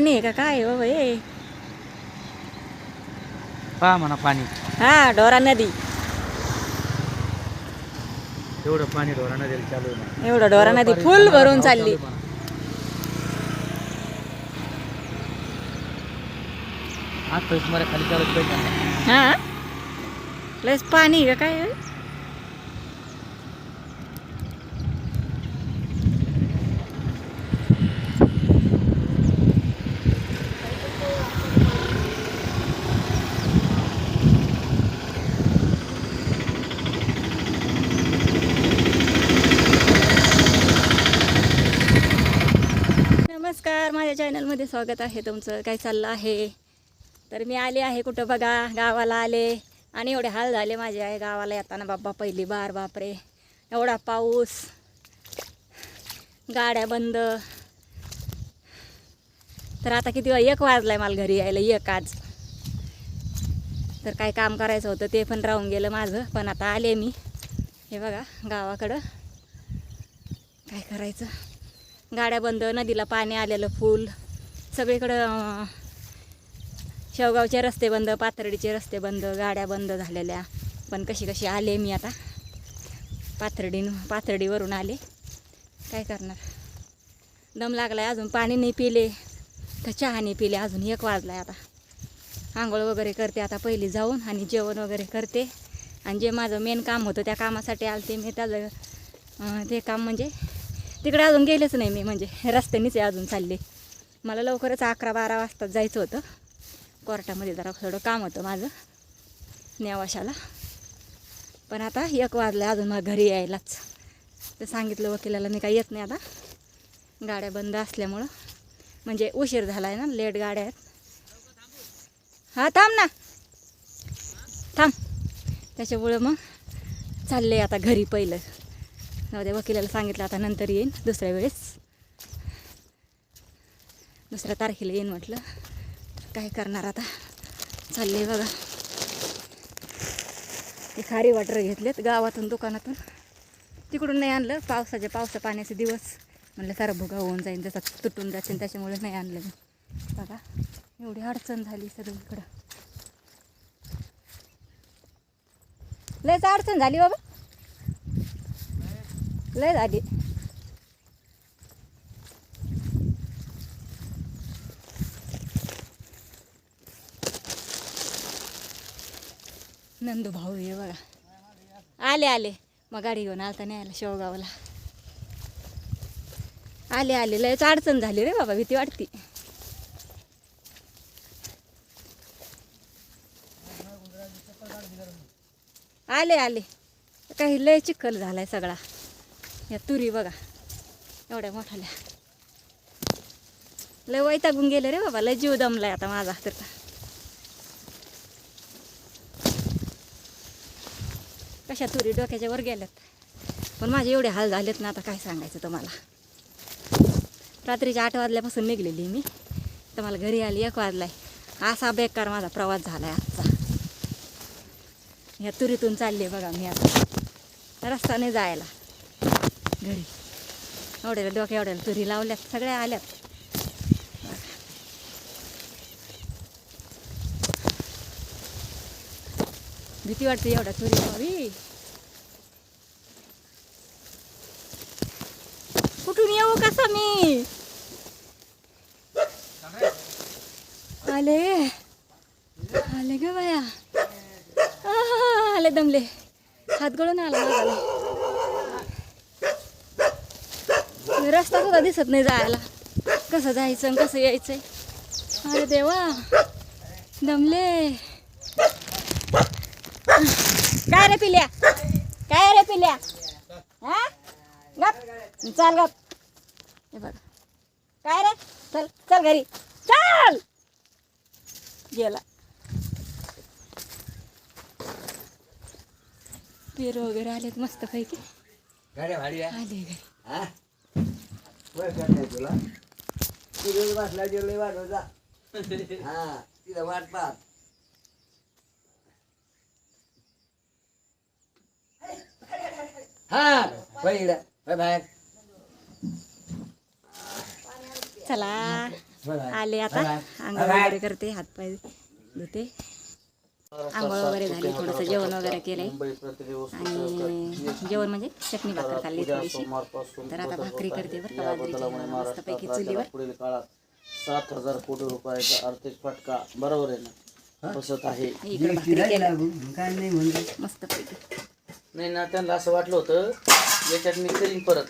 पाणी आहे का काय आहे बाबा हे? पहा म्हणा पाणी. हा डोरा नदी. एवढं पाणी ढोरानं द्यायला चालू आहे एवढं डोरा नदी फुल भरून चालली. आज तर तुम्हाला खाली चालत पाहिजे हा? लयच पाणी आहे का काय आहे? नमस्कार माझ्या चॅनलमध्ये स्वागत आहे तुमचं. काय चाललं आहे? तर मी आले आहे कुठं बघा? गावाला आले. आणि एवढे हाल झाले माझे आहे गावाला येताना. बाप्पा पहिली बार बापरे. एवढा पाऊस. गाड्या बंद. तर आता किती एक एक आहे मला घरी यायला. एक आज. तर काय काम करायचं होतं ते पण राहून गेलं माझं. पण आता आले मी. हे बघा गावाकडं. काय करायचं? गाड्या बंद नदीला पाणी आलेलं फुल सगळीकडं शेवगावचे रस्ते बंद पाथर्डीचे रस्ते बंद गाड्या बंद झालेल्या. पण कशी कशी आले मी आता? पाथर्डी पाथर्डीवरून आले. काय करणार? दम लागलाय अजून पाणी नाही पिले. तर चहा नाही पिले अजून एक वाजलाय आता. आंघोळ वगैरे करते आता पहिली जाऊन आणि जेवण वगैरे करते. आणि जे माझं मेन काम होतं त्या कामासाठी आलते मी. त्याचं ते काम म्हणजे तिकडे अजून गेलेच नाही मी म्हणजे रस्त्यानेच आहे अजून चालले. मला लवकरच अकरा बारा वाजता जायचं होतं. कोर्टामध्ये जरा थोडं काम होतं माझं नेवाशाला. पण आता एक वाजलं अजून मला घरी यायलाच. तर सांगितलं वकिलाला मी काही येत नाही आता. गाड्या बंद असल्यामुळं. म्हणजे उशीर झाला आहे ना लेट गाड्या आहेत. हां थांब ना. थांब. त्याच्यामुळं मग चालले आता घरी पहिलं. जाऊ द्या वकिलाला सांगितलं आता नंतर येईन दुसऱ्या वेळेस. दुसऱ्या तारखेला येईन म्हटलं. काय करणार आता? चालले बघा. ते खारी वाटर घेतलेत गावातून दुकानातून. तिकडून नाही आणलं पावसाचे पावसा पाण्याचे दिवस. म्हटलं सारा भुगा होऊन जाईन जसा तुटून जातील त्याच्यामुळे नाही आणलं मी. बघा एवढी अडचण झाली सगळीकडं. लयच अडचण झाली बाबा. लय झाली. नंदू भाऊ ये बघा. आले आले. मग गाडी घेऊन आता नाही आला शेवगावला. आले आले. लयच अडचण झाली रे बाबा भीती वाटती. आले आले. काही लय चिखल झालाय सगळा. या तुरी बघा. एवढ्या मोठाल्या. लय वैतागून गेले रे बाबा लय जीव दमलाय आता माझा तर. कशा तुरी डोक्याच्या वर गेल्यात? पण माझे एवढे हाल झालेत ना आता काय सांगायचं तुम्हाला? रात्रीच्या आठ वाजल्यापासून निघलेली मी. तर मला घरी आली एक वाजलाय. असा बेकार माझा प्रवास झालाय आजचा. ह्या तुरीतून चालले बघा मी आता. रस्त्याने जायला. घरी. एवढ्याला डोक्या एवढ्याला तुरी लावल्यात सगळ्या आल्यात. भीती वाटते एवढ्या तुरी लावी कुठून येऊ कसा मी आले. आले ग बाया. आले दमले. हात गळून आला माझा रस्ता सुद्धा दिसत नाही जायला. कसं जायचं आणि कसं यायचंय? अरे देवा दमले. काय रे पिल्या? काय रे पिल्या? हा? गप चाल गप. हे बघ. काय रे? चल चल घरी. चल! गेला. पेर वगैरे आलेत मस्त पैकी आले घरी. हा तुला तिथे बसला जेवढे हा वाट पाहत हा पहिला चला. आले आता. अंग. वगैरे करते हातपाय धुते. आंघोळ वगैरे झाली थोडंसं जेवण वगैरे केलंय. आणि जेवण म्हणजे चटणी भाकर खाल्ली थोडीशी. तर आता भाकरी करते बरं का बाजरीची मस्तपैकी चुलीवर. पुढील काळात सात हजार कोटी रुपयाचा आर्थिक फटका बरोबर आहे ना? बसत आहे. मस्तपैकी. नाही ना त्यांना असं वाटलं होतं याच्यात मी करीन परत.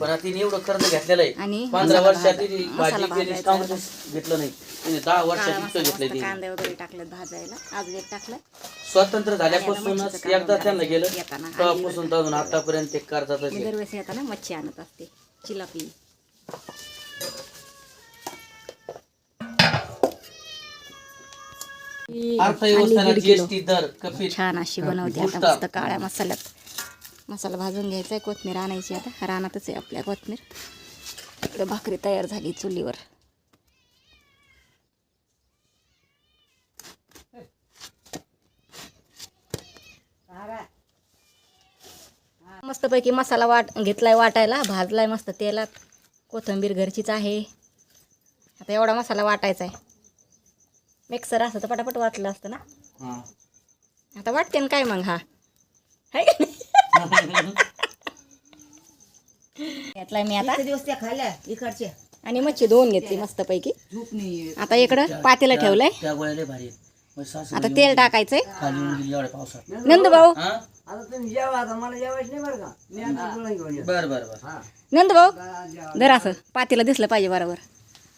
पण आता तिने एवढं कर्ज घेतलेलं आहे. आणि पंधरा वर्षात भाजा- तिने मसाला भाजी केली काँग्रेस घेतलं नाही. तिने दहा वर्षात इतकं घेतलंय तिने. कांदे वगैरे टाकलेत भाजायला. अजून एक टाकलं. स्वातंत्र्य झाल्यापासूनच एकदा त्यांना गेलं. येताना. तेव्हापासून अजून आतापर्यंत ते कर्जातच मी आहे. दरवेळेस येताना मच्छी आणत असते. चिलापी. दीड किलो. छान अशी बनवते आता. मस्त काळ्या मसाल्यात. मसाला भाजून घ्यायचा आहे कोथमीर आणायची आता. रानातच आहे आपल्या कोथमीर. इकडे भाकरी तयार झाली चुलीवर. मस्तपैकी मसाला वाट घेतलाय वाटायला भाजलाय मस्त तेलात. कोथिंबीर घरचीच आहे. आता एवढा मसाला वाटायचा आहे मिक्सर असं तर पटापट वाटलं असतं ना. हा. आता वाटते ना काय मग हा. हाय? घेतलाय मी आता. दिवस त्या खाल्ल्या इकडच्या आणि मच्छी धुवून घेतली मस्तपैकी. झोप नाही आता इकडं पातेलं ठेवलंय. त्या भारी आता तेल टाकायचंय. नंदू भाऊ. हा? आता तुम्ही जेवा आता मला जेवायचं नाही बरं का? मी आता तुला घेऊन येतो. बर बर बर. हा. नंदू भाऊ. जर असं. पातेलं दिसलं पाहिजे बरोबर.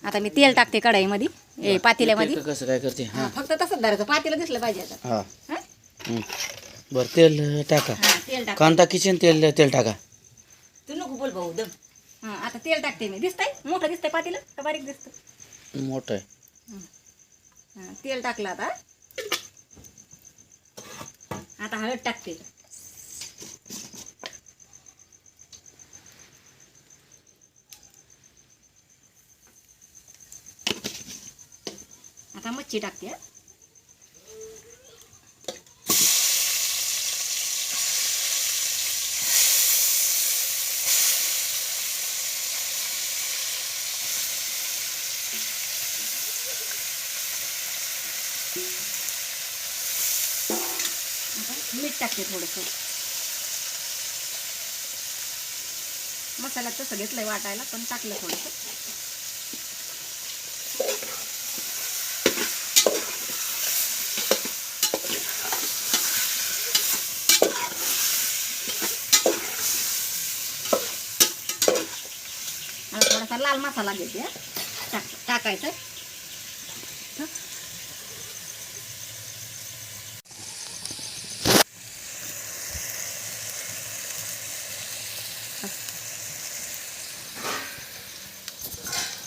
आता मी तेल टाकते कढाईमध्ये ए पातेल्यामध्ये. कसं काय करते? हा. हा, फक्त तसंच धरायचं पातेलं दिसलं पाहिजे आता. हा. हा? हं. बर तेल टाका. हा, तेल टाक कांदा किचन तेल तेल टाका. तू नको बोल भाऊ दम. हा आता तेल टाकते मी. दिसतंय? मोठं दिसतंय पातेलं? का बारीक दिसतं? मोठं आहे. हा, तेल टाकलं आता. आता हळद टाकते. आता मच्छी टाकते मीठ टाकते थोडंसं. मसाला तसं घेतलंय वाटायला पण टाकलं थोडंसं. आता थोडासा लाल मसाला घेते हा. टाक टाकायचं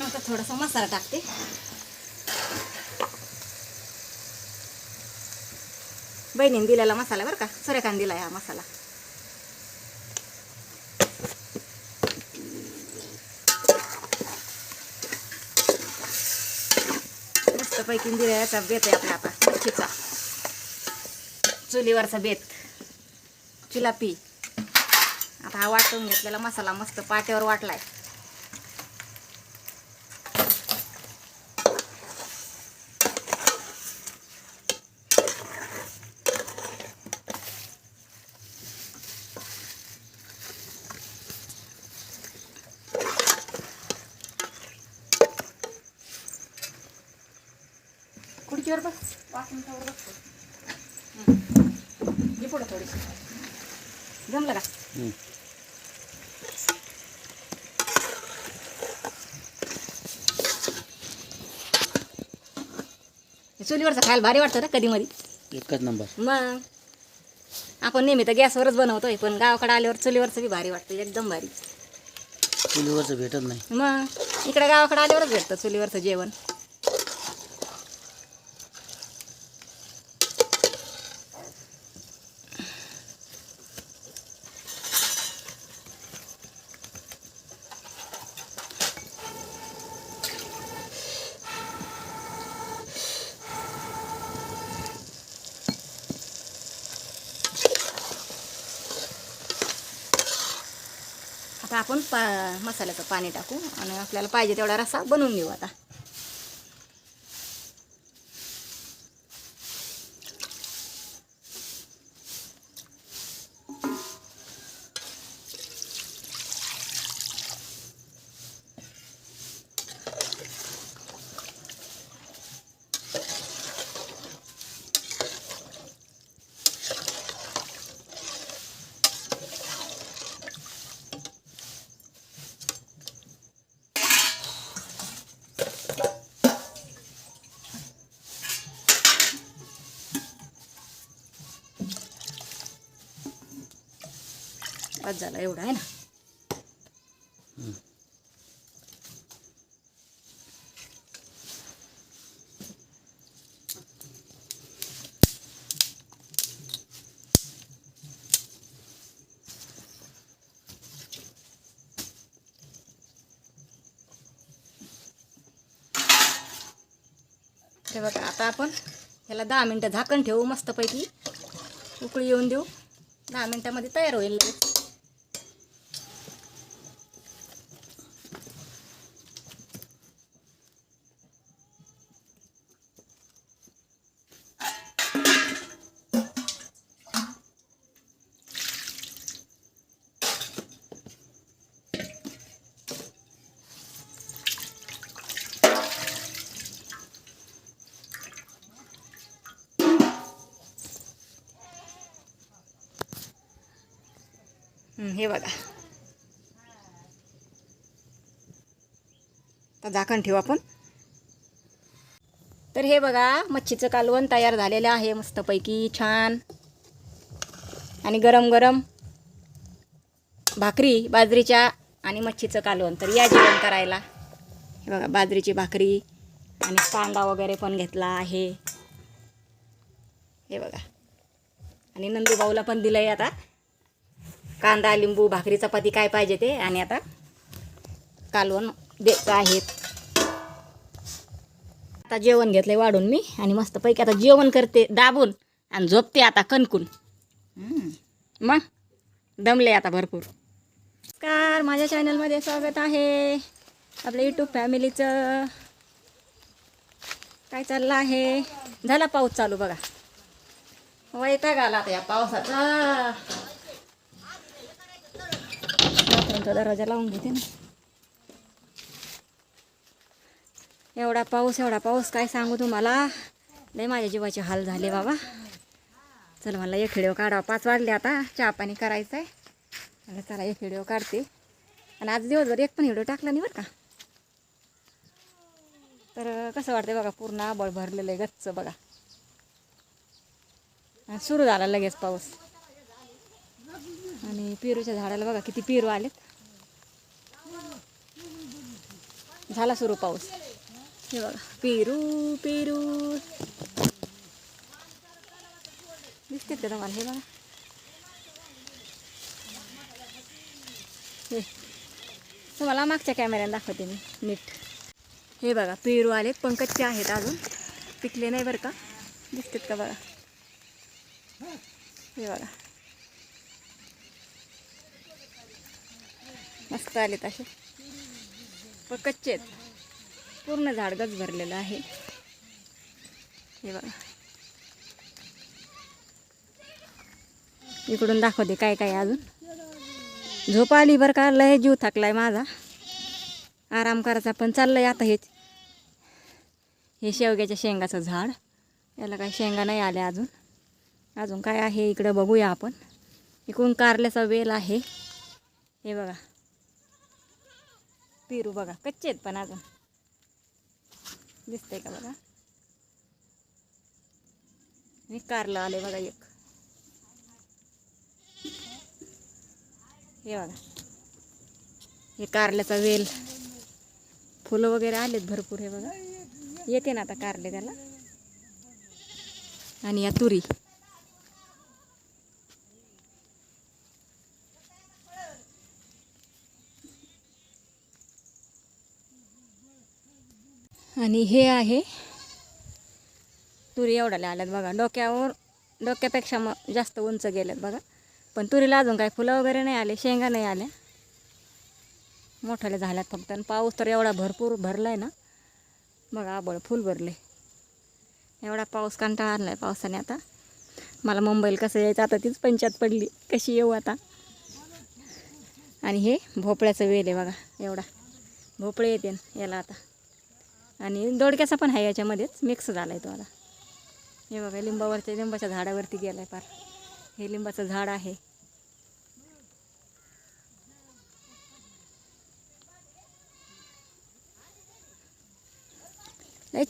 आता थोडासा मसाला टाकते बहिणीने दिलेला मसाला बरं का सूर्यकांत दिला हा मसाला पैकी दिला बेत आहे आपला आता मच्छीचा चुलीवरचा बेत. चिलापी. आता हा वाटून घेतलेला मसाला मस्त पाट्यावर वाटलाय खुर्चीवर बस पाच मिनिटावर बसतो घे पुढं थोडीशी जमलं का हं. हे चुलीवरचं खायला भारी वाटतं ना कधी मधी एकच नंबर. मग? आपण नेहमी तर गॅसवरच बनवतोय पण गावाकडे आल्यावर चुलीवरचं बी भारी वाटतं एकदम भारी. चुलीवरचं भेटत नाही. मग? इकडे गावाकडे आल्यावरच भेटतं चुलीवरचं जेवण आता आपण पा मसाल्याचं पाणी टाकू आणि आपल्याला पाहिजे तेवढा रस्सा बनवून घेऊ आता. बस झाला एवढं आहे ना? हे बघा आता आपण ह्याला दहा मिनटं झाकण ठेवू मस्तपैकी. उकळी येऊन देऊ. दहा मिनटामध्ये तयार होईल हे बघा. आता झाकण ठेवू आपण. तर हे बघा मच्छीचं कालवण तयार झालेलं आहे मस्तपैकी छान. आणि गरम गरम भाकरी बाजरीच्या आणि मच्छीचं कालवण. तर या जेवण करायला. हे बघा बाजरीची भाकरी आणि कांदा वगैरे पण घेतला आहे. हे बघा. आणि नंदूभाऊला पण दिलं आहे आता. कांदा लिंबू भाकरी चपाती काय पाहिजे ते? आणि आता कालवण द्यायचं आहेत आता जेवण घेतलंय वाढून मी आणि मस्तपैकी आता जेवण करते दाबून आणि झोपते आता कणकून. मग दमले आता भरपूर. नमस्कार माझ्या चॅनलमध्ये स्वागत आहे. आपल्या यूट्यूब फॅमिलीचं काय चाललं आहे? झाला पाऊस चालू बघा. वैताग आला आता या पावसाचा. बाथरूमचा दरवाजा लावून घेते ना. एवढा पाऊस एवढा पाऊस काय सांगू तुम्हाला? नाही माझ्या जीवाचे हाल झाले बाबा. चल मला एक व्हिडिओ काढावा. पाच वाजले आता. चहा पाणी करायचं आहे मला चला एक व्हिडिओ काढते. आणि आज दिवसभर एक पण व्हिडिओ टाकला नाही बरं का? तर कसं वाटतंय बघा पूर्ण आबळ भरलेलं आहे गच्च बघा. सुरू झाला लगेच पाऊस. आणि पेरूच्या झाडाला बघा किती पेरू आलेत. झाला सुरू पाऊस. हे बघा. पेरू पेरू. दिसते का तुम्हाला? हे बघा. हे. तुम्हाला मागच्या कॅमेऱ्याने दाखवते मी. नीट. हे बघा पेरू आले. पण कच्चे आहेत अजून. पिकले नाही बरं का? दिसतात का बघा? हे बघा. मस्त आलेत असे. पण कच्चे आहेत पूर्ण झाड गच भरलेलं आहे. हे बघा. इकडून दाखवते काय काय अजून. झोप आली बरं का लय जीव थकलाय माझा. आराम करायचा पण चाललंय आता हेच. हे शेवग्याच्या शेंगाचं झाड. याला काही शेंगा नाही आल्या अजून. अजून काय आहे इकडं बघूया आपण. इकडून कारल्याचा वेल आहे. हे बघा. पेरू बघा कच्चे आहेत पण अजून. दिसतंय का बघा? आणि कारलं आले बघा एक. हे बघा. हे कारल्याचा वेल. फुलं वगैरे आलेत भरपूर हे बघा. येते ना आता कारले त्याला. आणि या तुरी. आणि हे आहे. तुरी एवढ्याला आल्यात बघा. डोक्यावर डोक्यापेक्षा मग जास्त उंच गेल्यात बघा. पण तुरीला अजून काय फुलं वगैरे नाही आले शेंगा नाही आल्या. मोठ्याला झाल्यात फक्त. आणि पाऊस तर एवढा भरपूर भरला आहे ना. बघा आबळ फुल भरले. एवढा पाऊस कंटाळा आणला आहे पावसाने आता. मला मुंबईला कसं यायचं आता तीच पंचायत पडली. कशी येऊ आता? आणि हे भोपळ्याचं वेल आहे बघा एवढा. भोपळे येते याला आता. आणि दोडक्याचा पण आहे याच्यामध्येच. मिक्स झाला आहे तो आता. हे बघा लिंबावरच्या लिंबाच्या झाडावरती गेला आहे पार. हे लिंबाचं झाड आहे.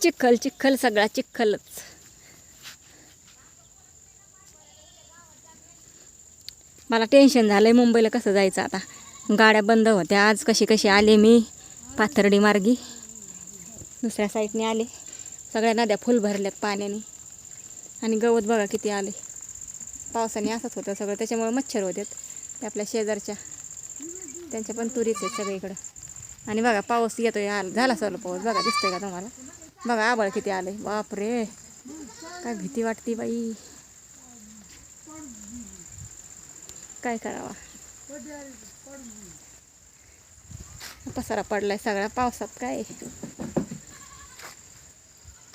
चिखल चिखल सगळा चिखलच. मला टेन्शन झालंय मुंबईला कसं जायचं आता. गाड्या बंद होत्या. आज कशी कशी आले मी? पाथर्डी मार्गी. दुसऱ्या साईडने आले. सगळ्या नद्या फुल भरल्यात पाण्याने. आणि गवत बघा किती आले. पावसाने असंच होतं सगळं. त्याच्यामुळे मच्छर होतात ते आपल्या शेजारच्या. त्यांच्या पण तुरीच आहेत सगळीकडं. आणि बघा पाऊस येतोय. आला झाला सगळं पाऊस. बघा दिसतंय का तुम्हाला? बघा आबळ किती आले बापरे! काय भीती वाटते बाई. काय करावा? पसारा पडलाय सगळा. पावसात काय?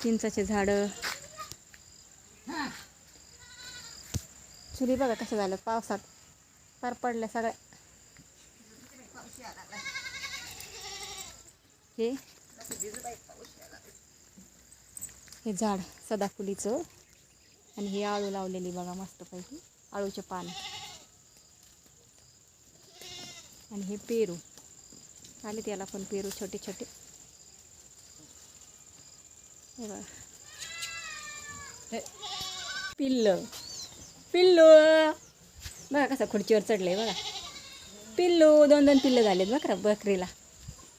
चिंचाचे झाडं. चुली बघा कसं झालं पावसात. पार पडल्या सगळ्या. हे. हे झाड सदाफुलीचं. आणि हे आळू लावलेली बघा मस्तपैकी. आळूचे पान. आणि हे पेरू. आले त्याला पण पेरू छोटे छोटे बघा. हे, पिल्ल. पिल्लू. बघा कसा खुर्चीवर चढलंय बघा. पिल्लू दोन दोन पिल्लं झालेत बकरा बकरीला.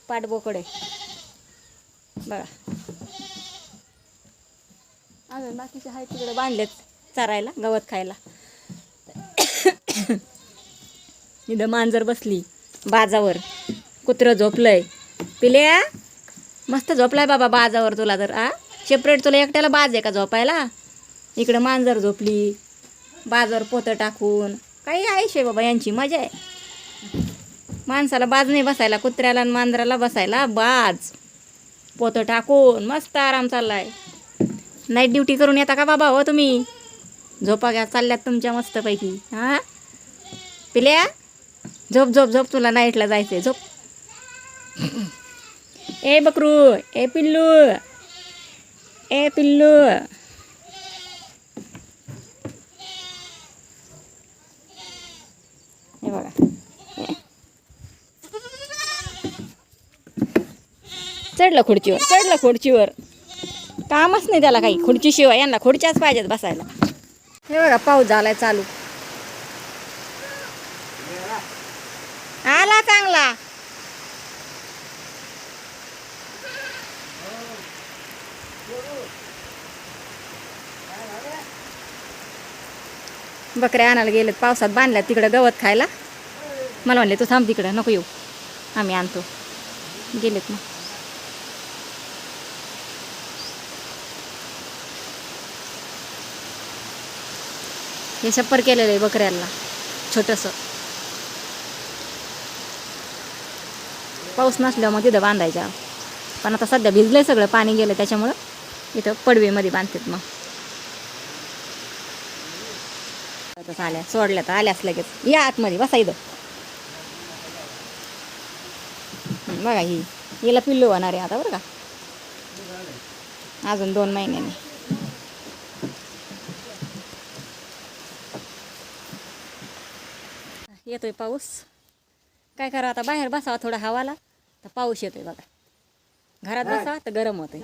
पाठबोकडे बघा. अजून बाकीचे आहेत तिकडे बांधलेत चरायला गवत खायला. इथं मांजर बसली बाजावर. कुत्रं झोपलंय. पिल्या मस्त झोपलाय बाबा बाजावर तुला तर आ? सेपरेट तुला एकट्याला बाज आहे का झोपायला? इकडं मांजर झोपली बाजवर पोतं टाकून. काही आयुष्य आहे बाबा यांची मजा आहे. माणसाला बाज नाही बसायला कुत्र्याला आणि मांजराला बसायला बाज. पोतं टाकून मस्त आराम चाललाय. नाईट ड्युटी करून येता का बाबा हो तुम्ही? झोपा घ्या चालल्यात तुमच्या मस्तपैकी. हां? पिल्या? झोप झोप झोप तुला नाईटला जायचं आहे झोप. ए बकरू ए पिल्लू. ए पिल्लू हे बघा चढलं खुर्चीवर चढलं खुर्चीवर. कामच नाही त्याला काही. खुर्चीशिवाय यांना खुर्च्याच पाहिजेत बसायला. हे बघा पाऊस झालाय चालू. आला चांगला. बकऱ्या आणायला गेलेत पावसात बांधल्या तिकडं गवत खायला. मला म्हणले तू थांब तिकडं नको येऊ. आम्ही आणतो. गेलेत मग. हे छप्पर केलेलं आहे बकऱ्याला छोटंसं. पाऊस नसल्यावर मग तिथं बांधायच्या पण आता सध्या भिजलंय सगळं पाणी गेलं त्याच्यामुळं. इथं पडवीमध्ये बांधतात मग. आल्या सोडल्या तर आल्याच लगेच. या आतमध्ये बसा इथं. बघा ही हिला पिल्लू होणार आहे आता बरं का. अजून दोन महिन्याने. येतोय पाऊस. काय करा आता बाहेर बसावा थोडा हवाला. तर पाऊस येतोय बघा. घरात बसा तर गरम होतंय.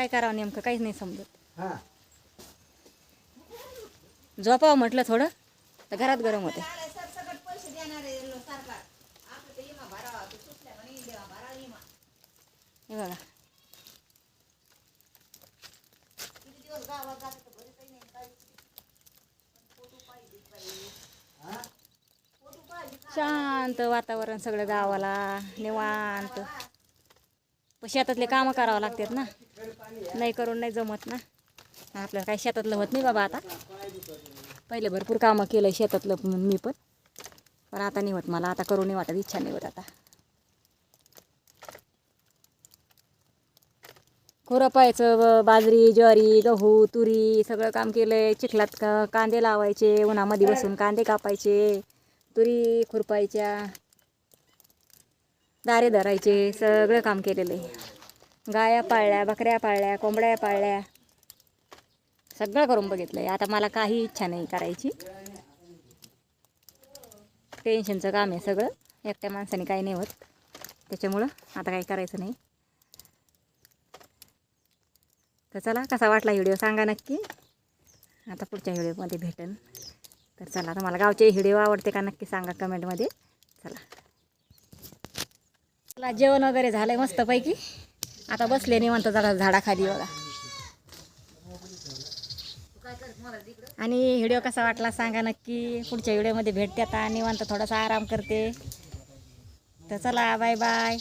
काय करावं नेमकं काहीच नाही समजत. हा. झोपावं म्हटलं थोडं तर घरात गरम होते. हे बघा. शांत वातावरण सगळं गावाला निवांत. पण शेतातले कामं करावं लागतात ना. नाही करून नाही जमत ना. आपल्याला काही शेतातलं होत नाही बाबा आता. पहिले भरपूर कामं केलं शेतातलं पण मी पण. पण आता नाही होत मला. आता करू नाही वाटत. इच्छा नाही होत आता. खुरपायचं बाजरी ज्वारी गहू तुरी सगळं काम केलंय. चिखलात का कांदे लावायचे. उन्हामध्ये बसून कांदे कापायचे. तुरी खुरपायच्या. दारे धरायचे सगळं काम केलेलं आहे. गाया पाळल्या बकऱ्या पाळल्या कोंबड्या पाळल्या सगळं करून बघितलं आहे आता मला काही इच्छा नाही करायची. टेन्शनचं काम आहे सगळं. एकट्या माणसाने काही नाही होत. त्याच्यामुळं आता काही करायचं नाही. तर चला कसा वाटला व्हिडिओ सांगा नक्की. आता पुढच्या व्हिडिओमध्ये भेटेन. तर चला तुम्हाला गावचे व्हिडिओ आवडते का नक्की सांगा कमेंटमध्ये. चला. चला जेवण वगैरे झालं आहे मस्तपैकी. आता बसले निवांत जरा झाडाखाली बघा. आणि व्हिडिओ कसा वाटला सांगा नक्की. पुढच्या व्हिडिओमध्ये भेटते आता निवांत थोडासा आराम करते. तर चला बाय बाय